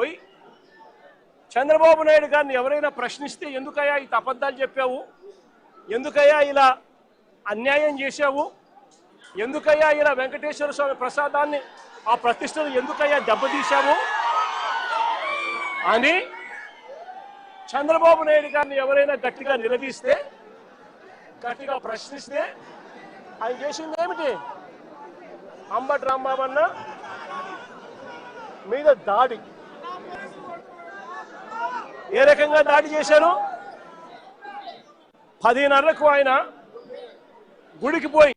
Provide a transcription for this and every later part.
పోయి చంద్రబాబు నాయుడు గారిని ఎవరైనా ప్రశ్నిస్తే ఎందుకయ్యా ఈ అబద్ధాలు చెప్పావు? ఎందుకయ్యా ఇలా అన్యాయం చేశావు? ఎందుకయ్యా ఇలా వెంకటేశ్వర స్వామి ప్రసాదాన్ని ఆ ప్రతిష్టను ఎందుకయ్యా దెబ్బతీశావు? అని చంద్రబాబు నాయుడు గారిని ఎవరైనా గట్టిగా నిలదీస్తే గట్టిగా ప్రశ్నిస్తే ఆయన చేసింది ఏమిటి? అంబటి రాంబాబు అన్న మీద దాడి. ఏ రకంగా దాడి చేశారు? పదిన్నరకు ఆయన గుడికి పోయి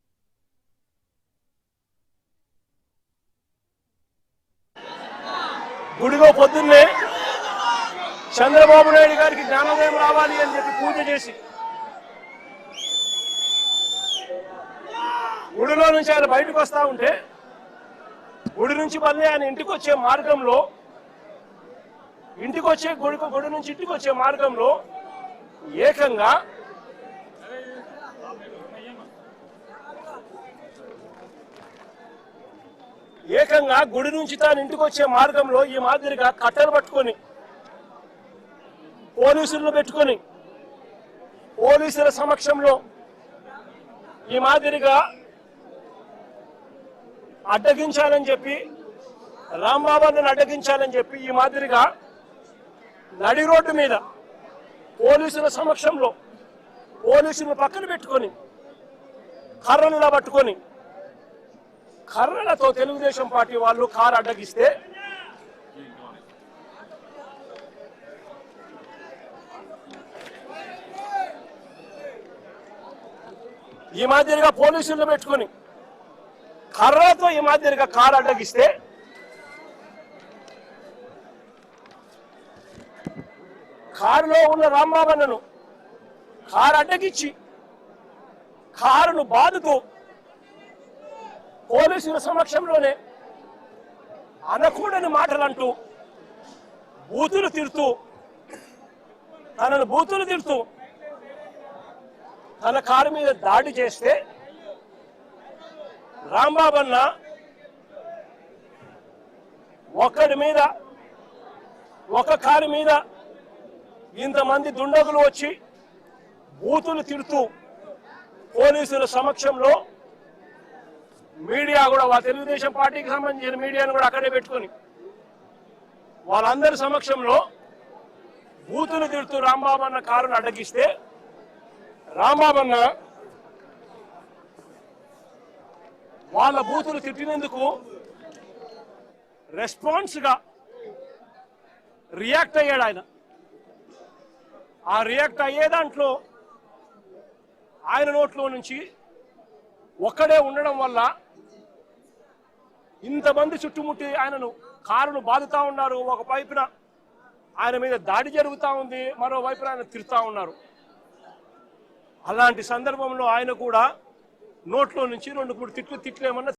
గుడిలో పొద్దున్నే చంద్రబాబు నాయుడు గారికి జ్ఞానోదయం రావాలి అని చెప్పి పూజ చేసి గుడిలో నుంచి ఆయన బయటకు వస్తా ఉంటే గుడి నుంచి మళ్ళీ ఆయన ఇంటికి వచ్చే మార్గంలో ఇంటికి వచ్చే గుడి గుడి నుంచి ఇంటికి వచ్చే మార్గంలో ఏకంగా ఏకంగా గుడి నుంచి తాను ఇంటికి వచ్చే మార్గంలో ఈ మాదిరిగా కట్టలు పట్టుకొని పోలీసులను పెట్టుకొని పోలీసుల సమక్షంలో ఈ మాదిరిగా అడ్డగించాలని చెప్పి రాంబాబాను అడ్డగించాలని చెప్పి ఈ మాదిరిగా నడి రోడ్డు మీద పోలీసుల సమక్షంలో పోలీసులను పక్కన పెట్టుకొని కర్రలులా పట్టుకొని కర్రలతో తెలుగుదేశం పార్టీ వాళ్ళు కారు అడ్డగిస్తే ఈ మాదిరిగా పోలీసులను పెట్టుకొని కర్రతో ఈ మాదిరిగా కారు అడ్డగిస్తే కారులో ఉన్న రాంబాబన్నను కారు అడ్డగిచ్చి కారును బాదుతూ పోలీసుల సమక్షంలోనే అనకూడని మాటలంటూ బూతులు తిడుతూ తనను బూతులు తిడుతూ తన కారు మీద దాడి చేస్తే రాంబాబన్న ఒకడి మీద ఒక కారు మీద ఇంతమంది దుండగులు వచ్చి బూతులు తిడుతూ పోలీసుల సమక్షంలో మీడియా కూడా వాళ్ళ తెలుగుదేశం పార్టీకి సంబంధించిన మీడియాను కూడా అక్కడే పెట్టుకొని వాళ్ళందరి సమక్షంలో బూతులు తిడుతూ రాంబాబు అన్న కారును అడ్డగిస్తే రాంబాబు అన్న వాళ్ళ బూతులు తిట్టినందుకు రెస్పాన్స్గా రియాక్ట్ అయ్యాడు ఆయన. ఆ రియాక్ట్ అయ్యే దాంట్లో ఆయన నోట్లో నుంచి ఒక్కడే ఉండడం వల్ల ఇంతమంది చుట్టుముట్టి ఆయనను కారును బాదుతా ఉన్నారు. ఒక వైపున ఆయన మీద దాడి జరుగుతూ ఉంది మరోవైపున ఆయన తిరుతా ఉన్నారు. అలాంటి సందర్భంలో ఆయన కూడా నోట్లో నుంచి రెండు మూడు తిట్లు తిట్లేమన్నా